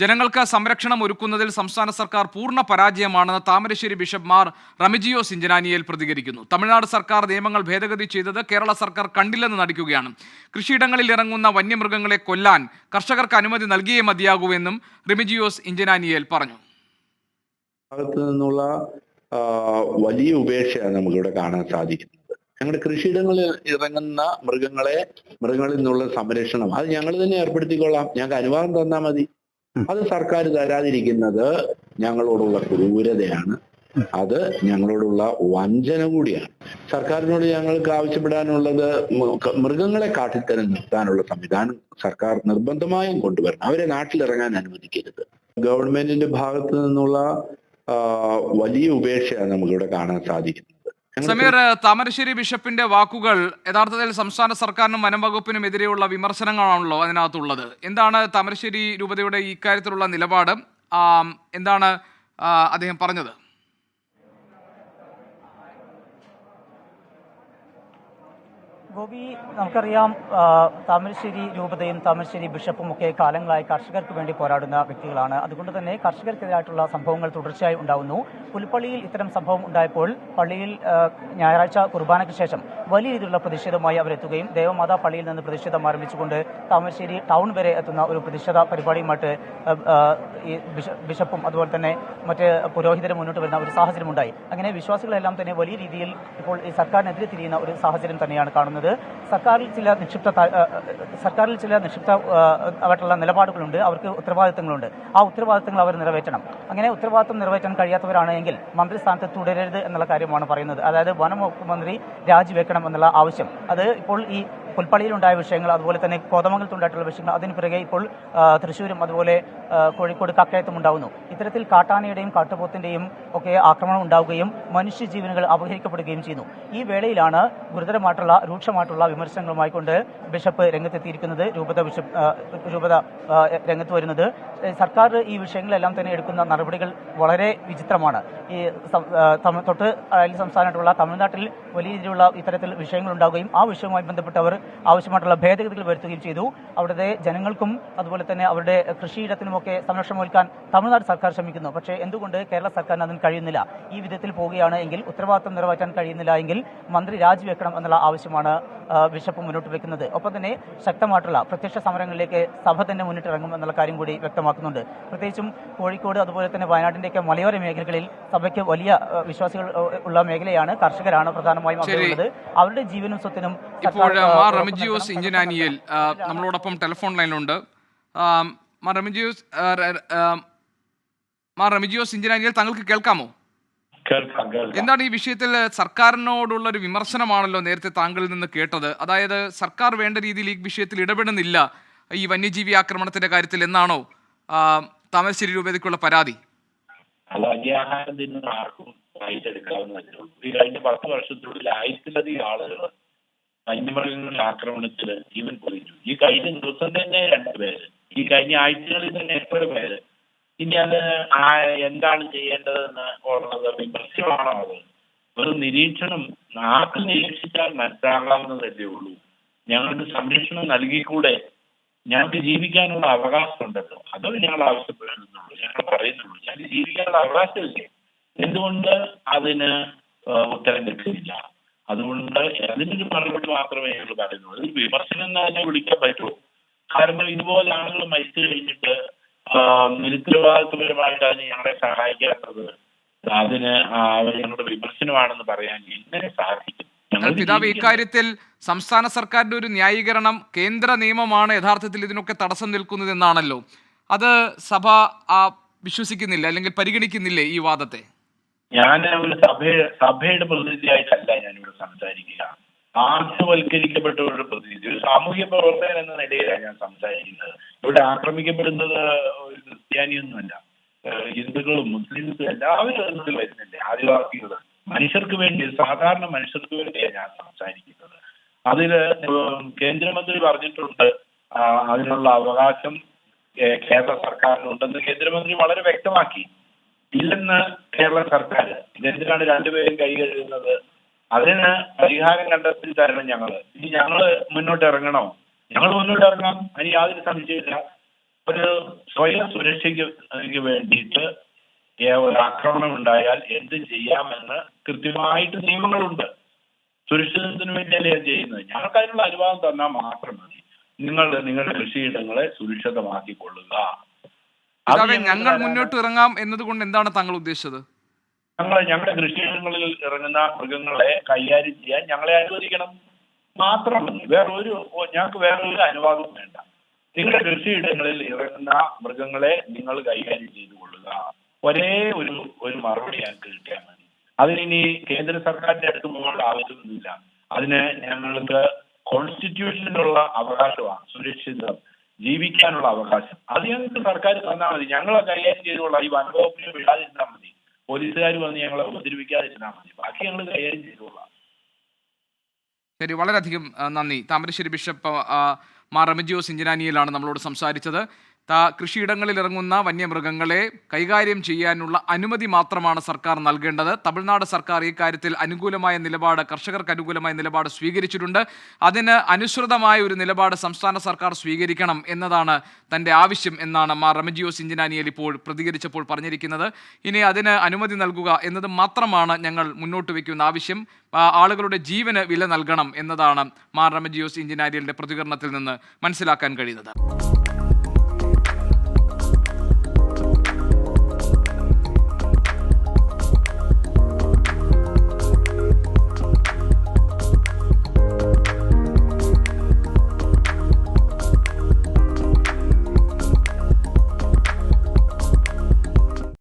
ജനങ്ങൾക്ക് സംരക്ഷണം ഒരുക്കുന്നതിൽ സംസ്ഥാന സർക്കാർ പൂർണ പരാജയമാണെന്ന് താമരശ്ശേരി ബിഷപ്പ് മാർ റമിജിയോ സിഞ്ചനാനിയൽ പ്രതികരിക്കുന്നു. തമിഴ്നാട് സർക്കാർ നിയമങ്ങൾ ഭേദഗതി ചെയ്തത് കേരള സർക്കാർ കണ്ടില്ലെന്ന് നടിക്കുകയാണ്. കൃഷിയിടങ്ങളിൽ ഇറങ്ങുന്ന വന്യമൃഗങ്ങളെ കൊല്ലാൻ കർഷകർക്ക് അനുമതി നൽകിയേ മതിയാകൂ എന്നും റിമിജിയോസ് ഇഞ്ചനാനിയയിൽ പറഞ്ഞു. നിന്നുള്ള വലിയ ഉപേക്ഷയാണ് നമുക്കിവിടെ കാണാൻ സാധിക്കുന്നത്. ഞങ്ങളുടെ കൃഷിയിടങ്ങളിൽ ഇറങ്ങുന്ന മൃഗങ്ങളെ മൃഗങ്ങളിൽ നിന്നുള്ള സംരക്ഷണം അത് ഞങ്ങൾ തന്നെ ഏർപ്പെടുത്തിക്കൊള്ളാം. ഞങ്ങൾക്ക് അനുവാദം തന്നാൽ മതി. അത് സർക്കാർ തരാതിരിക്കുന്നത് ഞങ്ങളോടുള്ള ക്രൂരതയാണ്. അത് ഞങ്ങളോടുള്ള വഞ്ചന കൂടിയാണ്. സർക്കാരിനോട് ഞങ്ങൾക്ക് ആവശ്യപ്പെടാനുള്ളത് മൃഗങ്ങളെ കാട്ടിൽ തന്നെ നിർത്താനുള്ള സംവിധാനം സർക്കാർ നിർബന്ധമായും കൊണ്ടുവരണം. അവരെ നാട്ടിലിറങ്ങാൻ അനുവദിക്കരുത്. ഗവൺമെന്റിന്റെ ഭാഗത്തു നിന്നുള്ള വലിയ ഉപേക്ഷയാണ് നമുക്കിവിടെ കാണാൻ സാധിക്കുന്നത്. സമീർ താമരശ്ശേരി ബിഷപ്പിന്റെ വാക്കുകൾ യഥാർത്ഥത്തിൽ സംസ്ഥാന സർക്കാരിനും വനം വകുപ്പിനും എതിരെയുള്ള വിമർശനങ്ങളാണല്ലോ അതിനകത്തുള്ളത്. എന്താണ് താമരശ്ശേരി രൂപതയുടെ ഇക്കാര്യത്തിലുള്ള നിലപാട്? എന്താണ് അദ്ദേഹം പറഞ്ഞത്? ഗോപി നമുക്കറിയാം താമരശ്ശേരി രൂപതയും താമരശ്ശേരി ബിഷപ്പും ഒക്കെ കാലങ്ങളായി കർഷകർക്ക് വേണ്ടി പോരാടുന്ന വ്യക്തികളാണ്. അതുകൊണ്ട് തന്നെ കർഷകർക്കെതിരായിട്ടുള്ള സംഭവങ്ങൾ തുടർച്ചയായി ഉണ്ടാവുന്നു. പുൽപ്പള്ളിയിൽ ഇത്തരം സംഭവം ഉണ്ടായപ്പോൾ പള്ളിയിൽ ഞായറാഴ്ച കുർബാനയ്ക്ക് ശേഷം വലിയ രീതിയിലുള്ള പ്രതിഷേധമായി അവരെത്തുകയും ദേവമാതാ പള്ളിയിൽ നിന്ന് പ്രതിഷേധം ആരംഭിച്ചുകൊണ്ട് താമരശ്ശേരി ടൗൺ വരെ എത്തുന്ന ഒരു പ്രതിഷേധ പരിപാടിയുമായിട്ട് ഈ ബിഷപ്പും അതുപോലെ തന്നെ മറ്റ് പുരോഹിതരും മുന്നോട്ട് വരുന്ന ഒരു സാഹചര്യമുണ്ടായി അങ്ങനെ വിശ്വാസികളെല്ലാം തന്നെ വലിയ രീതിയിൽ ഇപ്പോൾ ഈ സർക്കാരിനെതിരെ തിരിയുന്ന ഒരു സാഹചര്യം തന്നെയാണ് കാണുന്നത്. സർക്കാരിൽ ചില നിക്ഷിപ്ത സർക്കാരിൽ ചില നിക്ഷിപ്ത ആ, ആയിട്ടുള്ള നിലപാടുകളുണ്ട്. അവർക്ക് ഉത്തരവാദിത്തങ്ങളുണ്ട്. ആ ഉത്തരവാദിത്തങ്ങൾ അവർ നിറവേറ്റണം. അങ്ങനെ ഉത്തരവാദിത്തം നിറവേറ്റാൻ കഴിയാത്തവരാണ് എങ്കിൽ മന്ത്രിസ്ഥാനത്ത് തുടരരുത് എന്നുള്ള കാര്യമാണ് പറയുന്നത്. അതായത് വനം വകുപ്പ് മന്ത്രി രാജിവെക്കണം എന്നുള്ള ആവശ്യം. അത് ഇപ്പോൾ ഈ പുൽപ്പള്ളിയിലുണ്ടായ വിഷയങ്ങൾ അതുപോലെ തന്നെ കോതമംഗലത്തുണ്ടായിട്ടുള്ള വിഷയങ്ങൾ അതിന് പിറകെ ഇപ്പോൾ തൃശ്ശൂരും അതുപോലെ കോഴിക്കോട് കക്കയത്തും ഉണ്ടാകുന്നു ഇത്തരത്തിൽ കാട്ടാനയുടെയും കാട്ടുപോത്തിന്റെയും ഒക്കെ ആക്രമണം ഉണ്ടാവുകയും മനുഷ്യജീവനുകൾ അപഹരിക്കപ്പെടുകയും ചെയ്യുന്നു. ഈ വേളയിലാണ് ഗുരുതരമായിട്ടുള്ള രൂക്ഷമായിട്ടുള്ള വിമർശനങ്ങളുമായി കൊണ്ട് ബിഷപ്പ് രംഗത്തെത്തിയിരിക്കുന്നത് രൂപത ബിഷപ്പ് രൂപത രംഗത്ത് വരുന്നത്. സർക്കാർ ഈ വിഷയങ്ങളെല്ലാം തന്നെ എടുക്കുന്ന നടപടികൾ വളരെ വിചിത്രമാണ്. ഈ തൊട്ട് അയൽ സംസ്ഥാനമായിട്ടുള്ള തമിഴ്നാട്ടിൽ വലിയ രീതിയിലുള്ള ഇത്തരത്തിൽ വിഷയങ്ങൾ ഉണ്ടാവുകയും ആ വിഷയവുമായി ബന്ധപ്പെട്ട് അവർ ആവശ്യമായിട്ടുള്ള ഭേദഗതികൾ വരുത്തുകയും ചെയ്തു. അവിടുത്തെ ജനങ്ങൾക്കും അതുപോലെ തന്നെ അവരുടെ കൃഷിയിടത്തിനുമൊക്കെ സംരക്ഷണം ഒരുക്കാൻ തമിഴ്നാട് സർക്കാർ ശ്രമിക്കുന്നു. പക്ഷേ എന്തുകൊണ്ട് കേരള സർക്കാരിന് അതിന് കഴിയുന്നില്ല? ഈ വിധത്തിൽ പോവുകയാണ് എങ്കിൽ ഉത്തരവാദിത്തം നിറവേറ്റാൻ കഴിയുന്നില്ല എങ്കിൽ മന്ത്രി രാജിവെക്കണം എന്നുള്ള ആവശ്യമാണ് ബിഷപ്പ് മുന്നോട്ട് വെക്കുന്നത്. ഒപ്പം തന്നെ ശക്തമായിട്ടുള്ള പ്രത്യക്ഷ സമരങ്ങളിലേക്ക് സഭ തന്നെ മുന്നിട്ടിറങ്ങും എന്നുള്ള കാര്യം കൂടി വ്യക്തമാക്കുന്നുണ്ട്. പ്രത്യേകിച്ചും കോഴിക്കോട് അതുപോലെ തന്നെ വയനാടിന്റെയൊക്കെ മലയോര മേഖലകളിൽ സഭയ്ക്ക് വലിയ വിശ്വാസികൾ ഉള്ള മേഖലയാണ് കർഷകരാണ് പ്രധാനമായും ശരി. അവിടെയുള്ളത് അവരുടെ ജീവനും സ്വത്തിനും നൽകണം. നമ്മളോടൊപ്പം ടെലിഫോൺ ലൈനിലുണ്ട്. മാ റമിജിയോസ് മാ റമിജിയോസ് ഇഞ്ചനാനിയേൽ താങ്കൾക്ക് കേൾക്കാമോ? കേൾക്കാം കേൾക്കാം എന്താണ് ഈ വിഷയത്തിൽ സർക്കാരിനോടുള്ള ഒരു വിമർശനമാണല്ലോ നേരത്തെ താങ്കളിൽ നിന്ന് കേട്ടത്? അതായത് സർക്കാർ വേണ്ട രീതിയിൽ ഈ വിഷയത്തിൽ ഇടപെടുന്നില്ല. ഈ വന്യജീവി ആക്രമണത്തിന്റെ കാര്യത്തിൽ എന്നാണോ താമരശ്ശേരി രൂപതയ്ക്കുള്ള പരാതി? അല്ല അന്യാഹാരം തിന്നുന്ന ആർക്കും വായിച്ചെടുക്കാവുന്നതേ ഉള്ളൂ ഈ കഴിഞ്ഞ പത്ത് വർഷത്തിനുള്ളിൽ ആയിരത്തിലധികം ആളുകൾ വന്യമൃഗങ്ങളുടെ ആക്രമണത്തിൽ ജീവൻ പൊലിച്ചു ഈ കഴിഞ്ഞ ദിവസം തന്നെ രണ്ടുപേര് ഈ കഴിഞ്ഞ ആഴ്ചകളിൽ തന്നെ എത്ര പേര് ഇനി അത് ആ എന്താണ് ചെയ്യേണ്ടതെന്ന് ഉള്ളത് വിമർശനമാണോ അത്? ഒരു നിരീക്ഷണം ആർക്ക് നിരീക്ഷിച്ചാൽ മനസ്സിലാകാവുന്നതല്ലേ ഉള്ളൂ. ഞങ്ങൾക്ക് സംരക്ഷണം നൽകിക്കൂടെ? ഞങ്ങൾക്ക് ജീവിക്കാനുള്ള അവകാശമുണ്ടല്ലോ. അതോ ഞങ്ങൾ ആവശ്യപ്പെടുന്നുള്ളൂ. ഞങ്ങൾ പറയുന്നുള്ളൂ. ഞങ്ങൾക്ക് ജീവിക്കാനുള്ള അവകാശമില്ലേ? എന്തുകൊണ്ട് അതിന് ഉത്തരം കിട്ടുന്നില്ല? അതുകൊണ്ട് അതിനൊരു മറുപടി മാത്രമേ ഞങ്ങൾ പറയുന്നുള്ളൂ. ഒരു വിമർശനം തന്നെ വിളിക്കാൻ പറ്റുമോ? കാരണം ഇതുപോലെ ആളുകൾ മരിച്ചു കഴിഞ്ഞിട്ട് നിരുത്തരവാദിത്വപരമായിട്ടാണ് ഞങ്ങളെ സഹായിക്കാത്തത്. അതിന് അവർ ഞങ്ങളുടെ വിമർശനമാണെന്ന് പറയാൻ എങ്ങനെ സാധിക്കും. പിതാവ് ഇക്കാര്യത്തിൽ സംസ്ഥാന സർക്കാരിന്റെ ഒരു ന്യായീകരണം കേന്ദ്ര നിയമമാണ് യഥാർത്ഥത്തിൽ ഇതിനൊക്കെ തടസ്സം നിൽക്കുന്നത് എന്നാണല്ലോ. അത് സഭ വിശ്വസിക്കുന്നില്ല അല്ലെങ്കിൽ പരിഗണിക്കുന്നില്ലേ ഈ വാദത്തെ? ഞാൻ ഒരു സഭയുടെ സഭയുടെ പ്രതിനിധിയായിട്ടല്ല ഞാനിവിടെ സംസാരിക്കുക. ആർഷവൽക്കരിക്കപ്പെട്ടവരുടെ പ്രതിനിധി ഒരു സാമൂഹ്യ പ്രവർത്തകൻ എന്ന നിലയിലാണ് ഞാൻ സംസാരിക്കുന്നത്. ഇവിടെ ആക്രമിക്കപ്പെടുന്നത് ഒരു ക്രിസ്ത്യാനിയൊന്നുമല്ല. ഹിന്ദുക്കളും മുസ്ലിംസും എല്ലാവരും അതിൽ വരുന്നില്ലേ ആദിവാസികൾ. മനുഷ്യർക്ക് വേണ്ടി സാധാരണ മനുഷ്യർക്ക് വേണ്ടിയാണ് ഞാൻ സംസാരിക്കുന്നത്. അതിൽ കേന്ദ്രമന്ത്രി പറഞ്ഞിട്ടുണ്ട്. അതിനുള്ള അവകാശം കേരള സർക്കാരിനുണ്ടെന്ന് കേന്ദ്രമന്ത്രി വളരെ വ്യക്തമാക്കി. ഇല്ലെന്ന് കേരള സർക്കാർ. ഇതെന്തിനാണ് രണ്ടുപേരും കൈ കഴുകുന്നത്? അതിന് പരിഹാരം കണ്ടെത്തി തരണം ഞങ്ങൾ. ഇനി ഞങ്ങൾ മുന്നോട്ട് ഇറങ്ങണോ? ഞങ്ങൾ മുന്നോട്ട് ഇറങ്ങാം അതിന് യാതൊരു സംശയമില്ല ഒരു സ്വയം സുരക്ഷയ്ക്ക് വേണ്ടിയിട്ട് ഒരു ആക്രമണം ഉണ്ടായാൽ എന്ത് ചെയ്യാമെന്ന് കൃത്യമായിട്ട് നിയമങ്ങളുണ്ട്. സുരക്ഷിതത്വത്തിന് വേണ്ടിയല്ലേ ചെയ്യുന്നത്. ഞങ്ങൾക്ക് അതിനുള്ള അനുവാദം തന്നാൽ മാത്രം മതി. നിങ്ങൾ നിങ്ങളുടെ കൃഷിയിടങ്ങളെ സുരക്ഷിതമാക്കിക്കൊള്ളുക. ഞങ്ങൾ മുന്നോട്ട് ഇറങ്ങാം എന്നതുകൊണ്ട് എന്താണ് താങ്കൾ ഉദ്ദേശിച്ചത്? ഞങ്ങൾ ഞങ്ങളുടെ കൃഷിയിടങ്ങളിൽ ഇറങ്ങുന്ന മൃഗങ്ങളെ കൈകാര്യം ചെയ്യാൻ ഞങ്ങളെ അനുവദിക്കണം. മാത്രം വേറൊരു ഞങ്ങൾക്ക് വേറെ ഒരു അനുവാദവും വേണ്ട. നിങ്ങളുടെ കൃഷിയിടങ്ങളിൽ ഇറങ്ങുന്ന മൃഗങ്ങളെ നിങ്ങൾ കൈകാര്യം ചെയ്തു കൊള്ളുക. ഒരേ ഒരു ഒരു മറുപടി ഞങ്ങൾക്ക് കിട്ടിയാൽ മതി. അതിനി കേന്ദ്ര സർക്കാരിന്റെ അടുത്ത് പോകേണ്ട ആവശ്യമൊന്നുമില്ല. അതിന് ഞങ്ങൾക്ക് കോൺസ്റ്റിറ്റ്യൂഷനിലുള്ള അവകാശമാണ് സുരക്ഷിതം ജീവിക്കാനുള്ള അവകാശം. അത് ഞങ്ങൾക്ക് സർക്കാർ തന്നാൽ മതി. ഞങ്ങളെ കൈകാര്യം ചെയ്തുകൊള്ളാം. ഈ വനവകുപ്പിനെ വിടാതിരുന്നാൽ മതി. പോലീസുകാർ വന്ന് ഞങ്ങളെ ഉപദ്രവിക്കാതിരുന്നാൽ മതി. ബാക്കി ഞങ്ങൾ കൈകാര്യം ചെയ്തോളാം ശരി വളരെയധികം നന്ദി. താമരശ്ശേരി ബിഷപ്പ് മാർ റെമിജിയോസ് ഇഞ്ചിനാനിയിലാണ് നമ്മളോട് സംസാരിച്ചത്. കൃഷിയിടങ്ങളിൽ ഇറങ്ങുന്ന വന്യമൃഗങ്ങളെ കൈകാര്യം ചെയ്യാനുള്ള അനുമതി മാത്രമാണ് സർക്കാർ നൽകേണ്ടത്. തമിഴ്നാട് സർക്കാർ ഈ കാര്യത്തിൽ അനുകൂലമായ നിലപാട് കർഷകർക്ക് അനുകൂലമായ നിലപാട് സ്വീകരിച്ചിട്ടുണ്ട്. അതിന് അനുസൃതമായ ഒരു നിലപാട് സംസ്ഥാന സർക്കാർ സ്വീകരിക്കണം എന്നതാണ് തന്റെ ആവശ്യം എന്നാണ് മാ റമജിയോ സിഞ്ചിനാനിയൽ ഇപ്പോൾ പ്രതികരിച്ചപ്പോൾ പറഞ്ഞിരിക്കുന്നത്. ഇനി അതിന് അനുമതി നൽകുക എന്നത് മാത്രമാണ് ഞങ്ങൾ മുന്നോട്ട് വയ്ക്കുന്ന ആവശ്യം. ആളുകളുടെ ജീവന് വില നൽകണം എന്നതാണ് മാ റമജിയോസ് ഇഞ്ചിനാരിയലിന്റെ പ്രതികരണത്തിൽ നിന്ന് മനസ്സിലാക്കാൻ കഴിയുന്നത്.